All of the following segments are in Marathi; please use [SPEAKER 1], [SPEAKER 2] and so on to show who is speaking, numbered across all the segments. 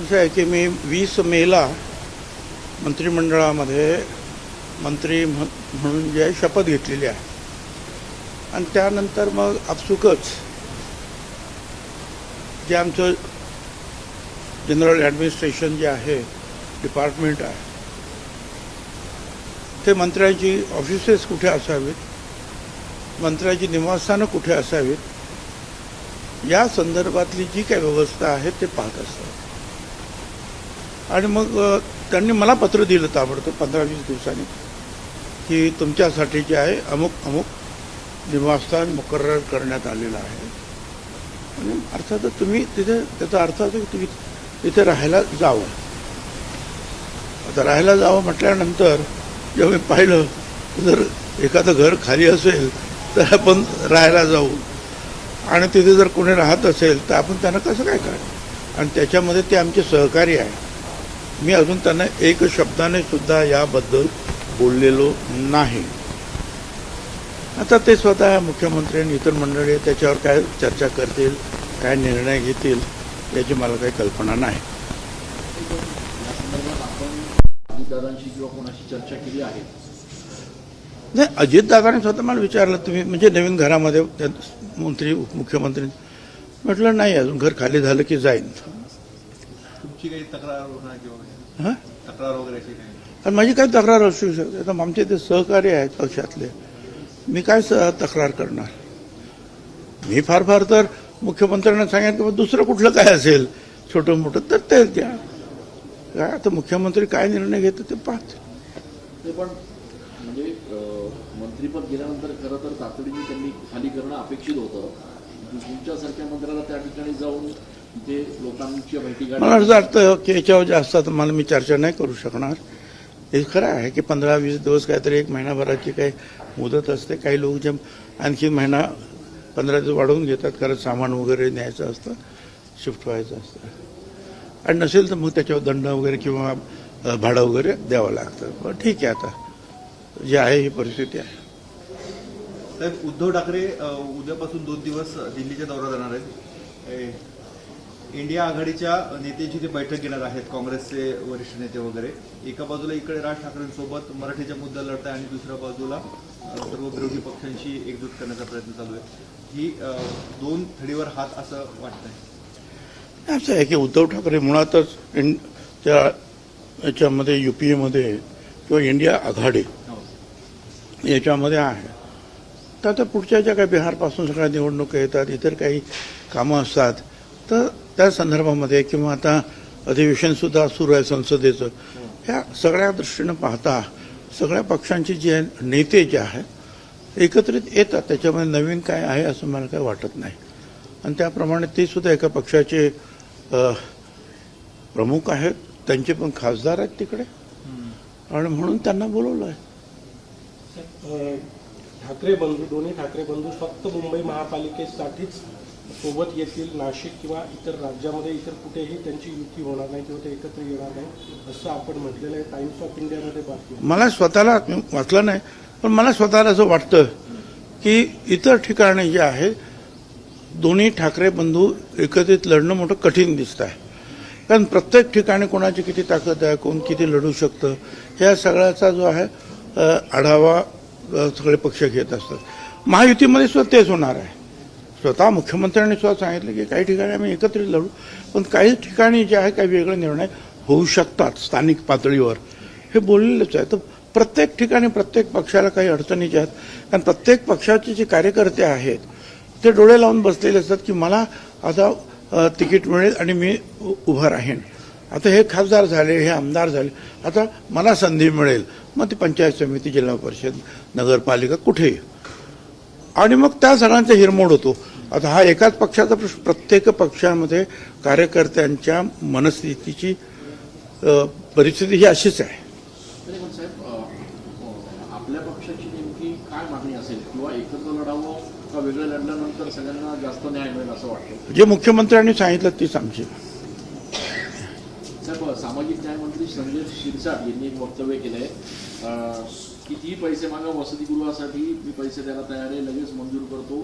[SPEAKER 1] असं आहे की मी वीस मेला मंत्रिमंडळामध्ये मंत्री म्हणून जे आहे शपथ घेतलेली आहे. आणि त्यानंतर मग आपसुकच जे आमचं जनरल ॲडमिनिस्ट्रेशन जे आहे डिपार्टमेंट आहे ते मंत्र्यांची ऑफिसेस कुठे असावीत? मंत्र्यांची निवासस्थानं कुठे असावीत? या संदर्भातली जी काही व्यवस्था आहे ते पाहत असतात. आणि मग त्यांनी मला पत्र दिलं ताबडतोब पंधरा वीस दिवसांनी की तुमच्यासाठी जे आहे अमुक अमुक निवासस्थान मुकर्र करण्यात आलेलं आहे. आणि अर्थातच तुम्ही तिथे त्याचा अर्थ असा की तुम्ही तिथे राहायला जावं. आता राहायला जावं म्हटल्यानंतर जेव्हा मी पाहिलं जर एखादं घर खाली असेल तर आपण राहायला जाऊ. आणि तिथे जर कोणी राहत असेल तर आपण त्यांना कसं काय करायचं आणि त्याच्यामध्ये ते आमचे सहकारी आहे मी अजून त्यांना एक शब्दाने सुद्धा याबद्दल बोललेलो नाही. आता ते स्वतः मुख्यमंत्री आणि इतर मंडळी त्याच्यावर काय चर्चा करतील काय निर्णय घेतील याची मला काही कल्पना नाही.
[SPEAKER 2] चर्चा केली आहे
[SPEAKER 1] नाही अजितदादाने स्वतः मला विचारलं तुम्ही म्हणजे नवीन घरामध्ये त्या मंत्री उपमुख्यमंत्री म्हटलं नाही अजून घर खाली झालं की जाईन.
[SPEAKER 3] तुमची काही तक्रार होणार किंवा
[SPEAKER 1] हां?
[SPEAKER 3] तक्रार वगैरे अशी काही?
[SPEAKER 1] आणि माझी काही तक्रार असू शकते? आता आमचे ते सहकारी आहेत पक्षातले. मी काय स तक्रार करणार? मी फार फार तर मुख्यमंत्र्यांना सांगेन की दुसरं कुठलं काय असेल? छोटं मोठं तर ते द्या. काय आता मुख्यमंत्री काय निर्णय घेतो ते पाहत.
[SPEAKER 2] ते पण म्हणजे मंत्रीपद गेल्यानंतर खरं तर तातडीने त्यांनी खाली करणं अपेक्षित होतं. तुमच्यासारख्या मंत्र्याला त्या ठिकाणी जाऊन
[SPEAKER 1] मला असं वाटतं की याच्यावर जास्त आता मला मी चर्चा नाही करू शकणार. हे खरं आहे की पंधरा वीस दिवस काहीतरी एक महिनाभराची काही मुदत असते. काही लोक जे आणखी महिना पंधरा दिवस वाढवून घेतात. कारण सामान वगैरे न्यायचं असतं शिफ्ट व्हायचं असतं. आणि नसेल तर मग त्याच्यावर दंड वगैरे किंवा भाडं वगैरे द्यावं लागतं. पण ठीक आहे आता. जे आहे ही परिस्थिती आहे.
[SPEAKER 3] साहेब उद्धव ठाकरे उद्यापासून दोन दिवस दिल्लीच्या दौरा जाणार आहेत. इंडिया आघाडीच्या नेत्यांची ते बैठक घेणार आहेत काँग्रेसचे वरिष्ठ नेते वगैरे. एका बाजूला इकडे राज ठाकरेंसोबत मराठीचा मुद्दा लढताय आणि दुसऱ्या बाजूला सर्व विरोधी पक्षांशी एकजूट करण्याचा प्रयत्न चालू आहे. ही दोन थडीवर हात असं वाटतंय.
[SPEAKER 1] असं आहे की उद्धव ठाकरे मुळातच त्या याच्यामध्ये यू पी एमध्ये किंवा इंडिया आघाडी याच्यामध्ये आहे. तर आता पुढच्या ज्या काही बिहारपासून सगळ्या निवडणुका येतात इतर काही कामं असतात तर त्या संदर्भामध्ये किंवा आता अधिवेशनसुद्धा सुरू आहे संसदेचं ह्या सगळ्या दृष्टीनं पाहता सगळ्या पक्षांचे जे नेते जे आहेत एकत्रित येतात. त्याच्यामध्ये नवीन काय आहे असं मला काही वाटत नाही. आणि त्याप्रमाणे ते सुद्धा एका पक्षाचे प्रमुख आहेत. त्यांचे पण खासदार आहेत तिकडे. आणि म्हणून त्यांना बोलवलं आहे.
[SPEAKER 4] ठाकरे बंधू दोन्ही ठाकरे बंधू फक्त मुंबई महापालिकेसाठीच सोबत येतील नाशिक किंवा इतर राज्यामध्ये इतर कुठेही त्यांची युती होणार नाही किंवा ते एकत्र येणार नाही असं आपण म्हटलेलं आहे. टाइम्स ऑफ इंडियामध्ये बातमी
[SPEAKER 1] मला स्वतःला वाचलं नाही पण मला स्वतःला असं वाटतं की इतर ठिकाणी जे आहे दोन्ही ठाकरे बंधू एकत्रित लढणं मोठं कठीण दिसत आहे. कारण प्रत्येक ठिकाणी कोणाची किती ताकद आहे कोण किती लढू शकतं ह्या सगळ्याचा जो आहे आढावा सगळे पक्ष घेत असतात. महायुतीमध्ये सुद्धा तेच होणार आहे. स्वतः मुख्यमंत्र्यांनी सुद्धा सांगितलं की काही ठिकाणी आम्ही एकत्रित लढू पण काही ठिकाणी जे आहे काही वेगळे निर्णय होऊ शकतात स्थानिक पातळीवर. हे बोललेलंच आहे. तर प्रत्येक ठिकाणी प्रत्येक पक्षाला काही अडचणी ज्या आहेत कारण प्रत्येक पक्षाचे जे कार्यकर्ते आहेत ते डोळे लावून बसलेले असतात की मला आता तिकीट मिळेल आणि मी उ- उभं राहीन. आता हे खासदार झाले हे आमदार झाले आता मला संधी मिळेल. मग ती पंचायत समिती जिल्हा परिषद नगरपालिका कुठेही. आणि मग त्या सगळ्यांचा हिरमोड होतो. आता हा एकाच पक्षाचा प्रश्न प्रत्येक पक्षामध्ये कार्यकर्त्यांच्या मनस्थितीची परिस्थिती ही अशीच आहे.
[SPEAKER 2] आपल्या पक्षाची नेमकी काय मागणी असेल? किंवा एकत्र लढावं का वेगळं लढल्यानंतर सगळ्यांना जास्त न्याय मिळेल असं वाटतं?
[SPEAKER 1] जे मुख्यमंत्र्यांनी सांगितलं तीच आमची
[SPEAKER 2] सामाजिक न्याय मंत्री संजय शिरसाट यांनी एक वक्तव्य केलंय. कितीही पैसे मागा वसतिगृहासाठी मी पैसे द्यायला तयार आहे लगेच मंजूर करतो.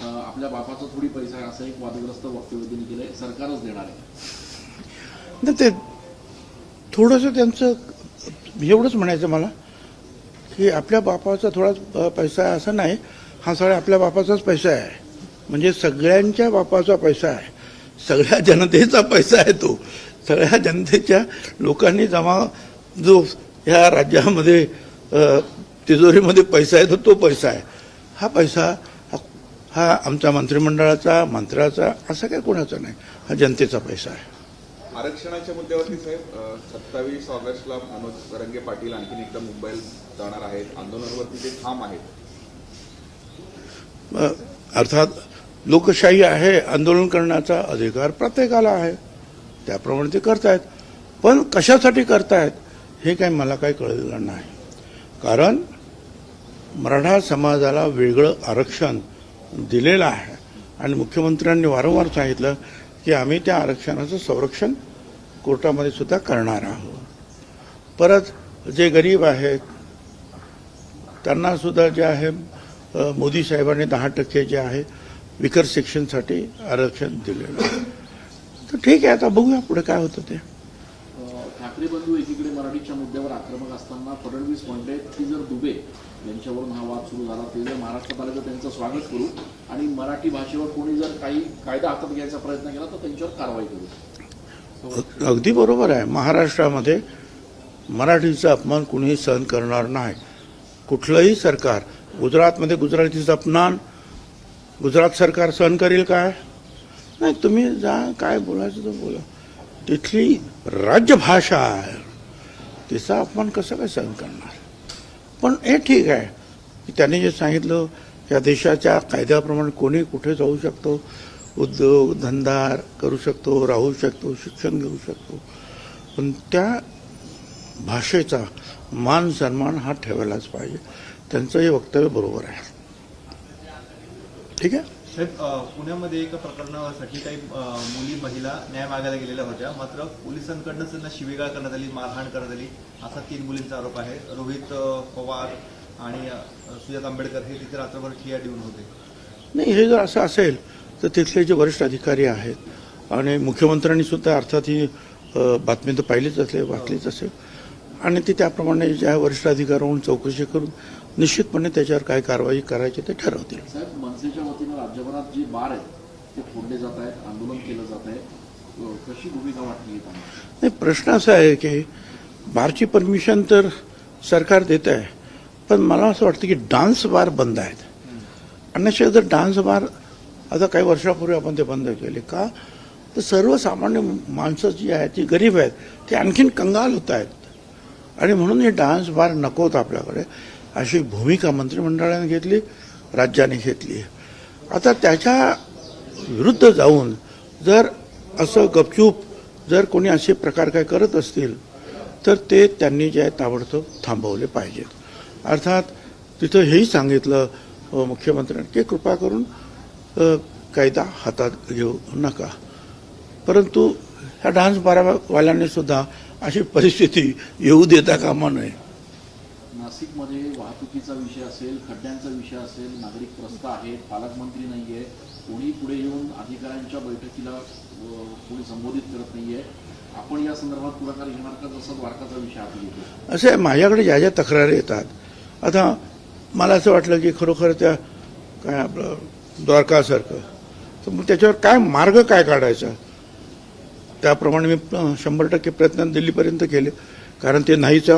[SPEAKER 2] आपल्या बापाचा थोडी पैसा आहे असं एक वादग्रस्त वक्तव्य त्यांनी केलंय सरकारच देणार आहे.
[SPEAKER 1] ते थोडंसं त्यांचं एवढंच म्हणायचं मला की आपल्या बापाचा थोडा पैसा आहे असं नाही हा सगळा आपल्या बापाचाच पैसा आहे. म्हणजे सगळ्यांच्या बापाचा पैसा आहे. सगळ्या जनतेचा पैसा आहे तो. सगळ्या जनतेच्या लोकांनी जमा जो ह्या राज्यामध्ये तिजोरीमध्ये पैसा आहे तो तो पैसा आहे. हा पैसा हा- आमच्या मंत्रिमंडळाचा मंत्र्याचा असा काही कोणाचा नाही. हा जनतेचा पैसा आहे.
[SPEAKER 5] आरक्षणाच्या मुद्द्यावरती साहेब सत्तावीस ऑगस्टला मनोज रंगे पाटील आणखीन एकदा मुंबईला जाणार आहेत. आंदोलनावरती ते ठाम आहेत.
[SPEAKER 1] अर्थात लोकशाही आहे आंदोलन करण्याचा अधिकार प्रत्येकाला आहे. त्याप्रमाणे ते करतायत. पण कशासाठी करतायत हे काही मला काही कळलेलं नाही. कारण मराठा समाजाला वेगळं आरक्षण दिलेलं आहे. आणि मुख्यमंत्र्यांनी वारंवार सांगितलं की आम्ही त्या आरक्षणाचं संरक्षण कोर्टामध्ये सुद्धा करणार आहोत. परत जे गरीब आहेत त्यांना सुद्धा जे आहे मोदी साहेबांनी दहा टक्के जे आहे विकर सेक्शनसाठी आरक्षण दिलेलं आहे. तर ठीक आहे आता बघूया पुढे काय होतं ते.
[SPEAKER 2] ठाकरे बंधू मराठीच्या मुद्द्यावर आक्रमक असताना फडणवीस म्हणले की जर दुबे यांच्यावरून हा वाद सुरू झाला ते जर महाराष्ट्रात आले तर त्यांचं स्वागत करू आणि मराठी भाषेवर कोणी जर काही कायदा हातात घ्यायचा प्रयत्न केला तर त्यांच्यावर कारवाई करू.
[SPEAKER 1] अगदी बरोबर आहे. महाराष्ट्रामध्ये मराठीचा अपमान कुणीही सहन करणार नाही. कुठलंही सरकार गुजरातमध्ये गुजरातीचा अपमान गुजरात सरकार सहन करेल काय? नाही तुम्ही जा काय बोलायचं तर बोला. तिथली राज्यभाषा आहे. तिचा अपमान कसं काय सहन करणार? पण हे ठीक आहे. की त्यांनी जे सांगितलं या देशाच्या कायद्याप्रमाणे कोणी कुठे जाऊ शकतो? उद्योग धंदा करू शकतो राहू शकतो शिक्षण घेऊ शकतो. पण त्या भाषेचा मान सन्मान हा ठेवायलाच पाहिजे. त्यांचं हे वक्तव्य बरोबर आहे. ठीक आहे?
[SPEAKER 3] साहेब पुण्यामध्ये एका प्रकरणासाठी काही मुली महिला न्याय मागायला गेलेल्या होत्या. मात्र पोलिसांकडनं त्यांना शिवीगाळ करण्यात आली मारहाण करण्यात आली. असा तीन मुलींचा आरोप आहे. रोहित पवार आणि सुजात आंबेडकर हे तिथे रात्रभर ठिया देऊन होते.
[SPEAKER 1] नाही हे जर असं असेल तर तिथले जे वरिष्ठ अधिकारी आहेत आणि मुख्यमंत्र्यांनी सुद्धा अर्थात ही बातमी तर पाहिलीच असेल वाचलीच असेल. आणि ते त्याप्रमाणे ज्या वरिष्ठ अधिकाऱ्यांकडून चौकशी करून निश्चितपणे त्याच्यावर काय कारवाई करायची ते ठरवतील.
[SPEAKER 2] साहेब मनसेच्या वतीनं राज्यभरात जे बार ते फोडले जात आहेत आंदोलन केलं जात आहे. कशी भूमिका वाटली
[SPEAKER 1] नाही प्रश्न असा आहे की बारची परमिशन तर सरकार देत आहे पण मला असं वाटतं की डान्स बार बंद आहेत. अन्यशिवाय जर डान्स बार आता काही वर्षापूर्वी आपण ते बंद केले का तर सर्वसामान्य माणसं जी आहेत ती गरीब आहेत ते आणखीन कंगाल होत आहेत. आणि म्हणून हे डान्स बार नकोत आपल्याकडे. अशी भूमिका मंत्रिमंडळाने घेतली राज्याने घेतली. आता त्याच्या विरुद्ध जाऊन जर असं गपचूप जर कोणी असे प्रकार काय करत असतील तर ते त्यांनी जे आहे ताबडतोब थांबवले पाहिजेत. अर्थात तिथं हेही सांगितलं मुख्यमंत्र्यांनी की कृपा करून कायदा हातात घेऊ नका. परंतु ह्या डान्स बारावाल्यांनी सुद्धा अशी परिस्थिती येऊ देता कामा नये.
[SPEAKER 2] नाशिकमध्ये वाहतुकीचा विषय असेल खड्ड्यांचा विषय असेल नागरिक त्रस्त आहेत पालकमंत्री नाहीये कोणी पुढे येऊन अधिकाऱ्यांच्या बैठकीला कोणी संबोधित करत नाहीये. आपण या संदर्भात पुढाकार घेणार का? जसं द्वारकाचा विषय आपण
[SPEAKER 1] असे माझ्याकडे ज्या ज्या तक्रारी येतात आता मला असं वाटलं की खरोखर त्या काय आपलं द्वारकासारखं तर मग त्याच्यावर काय मार्ग काय काढायचा? त्याप्रमाणे मी शंभर टक्के प्रयत्न दिल्लीपर्यंत केले कारण ते नाहीचा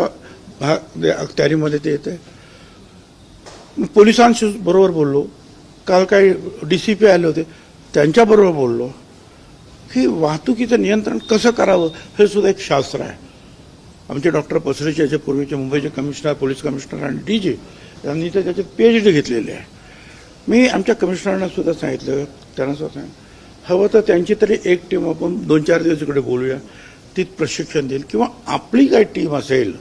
[SPEAKER 1] भाग जे अखत्यारीमध्ये ते आहे पोलिसांशी बरोबर बोललो. काल काही डी सी पी आले होते त्यांच्याबरोबर बोललो. की वाहतुकीचं नियंत्रण कसं करावं हे सुद्धा एक शास्त्र आहे. आमचे डॉक्टर पसरेचे याचे पूर्वीचे मुंबईचे कमिशनर पोलीस कमिशनर आणि डी जी यांनी तर त्याचे पी एच डी घेतलेले आहे. मी आमच्या कमिशनरना सुद्धा सांगितलं त्यांना सुद्धा सांगितलं हवं तर त्यांची तरी एक टीम आपण दोन चार दिवस इकडे बोलूया ती प्रशिक्षण देईल किंवा आपली काही टीम असेल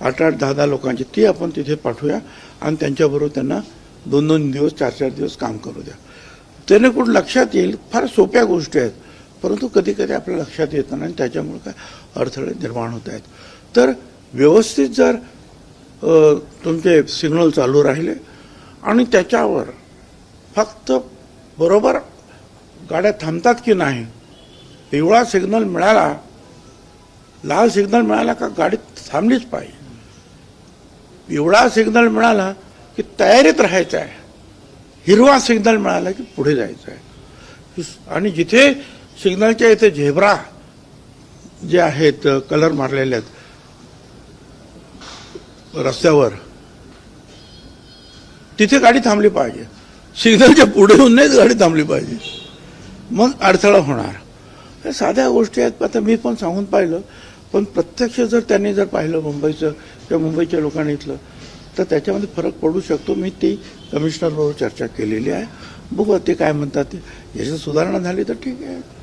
[SPEAKER 1] आठ आठ दहा दहा लोकांची ती आपण तिथे पाठवूया आणि त्यांच्याबरोबर त्यांना दोन दोन दिवस चार चार दिवस काम करू द्या. त्याने कुठं लक्षात येईल? फार सोप्या गोष्टी आहेत. परंतु कधी कधी आपल्या लक्षात येत नाही आणि त्याच्यामुळे काय अडथळे निर्माण होत आहेत. तर व्यवस्थित जर तुमचे सिग्नल चालू राहिले आणि त्याच्यावर फक्त बरोबर गाड्या थांबतात की नाही पिवळा सिग्नल मिळाला लाल सिग्नल मिळाला का गाडी थांबलीच पाहिजे? एवढा सिग्नल मिळाला की तयारीत राहायचं आहे. हिरवा सिग्नल मिळाला की पुढे जायचं आहे. आणि जिथे सिग्नलच्या इथे झेब्रा जे आहेत कलर मारलेले आहेत रस्त्यावर तिथे गाडी थांबली पाहिजे. सिग्नलच्या पुढे येऊन नाही गाडी थांबली पाहिजे. मग अडथळा होणार. या साध्या गोष्टी आहेत. आता मी पण सांगून पाहिलं पण प्रत्यक्ष जर त्यांनी जर पाहिलं मुंबईचं किंवा मुंबईच्या लोकांनी इथलं तर त्याच्यामध्ये फरक पडू शकतो. मी ती कमिशनरबरोबर चर्चा केलेली आहे. बघू ते काय म्हणतात. ते याच्यात सुधारणा झाली तर ठीक आहे.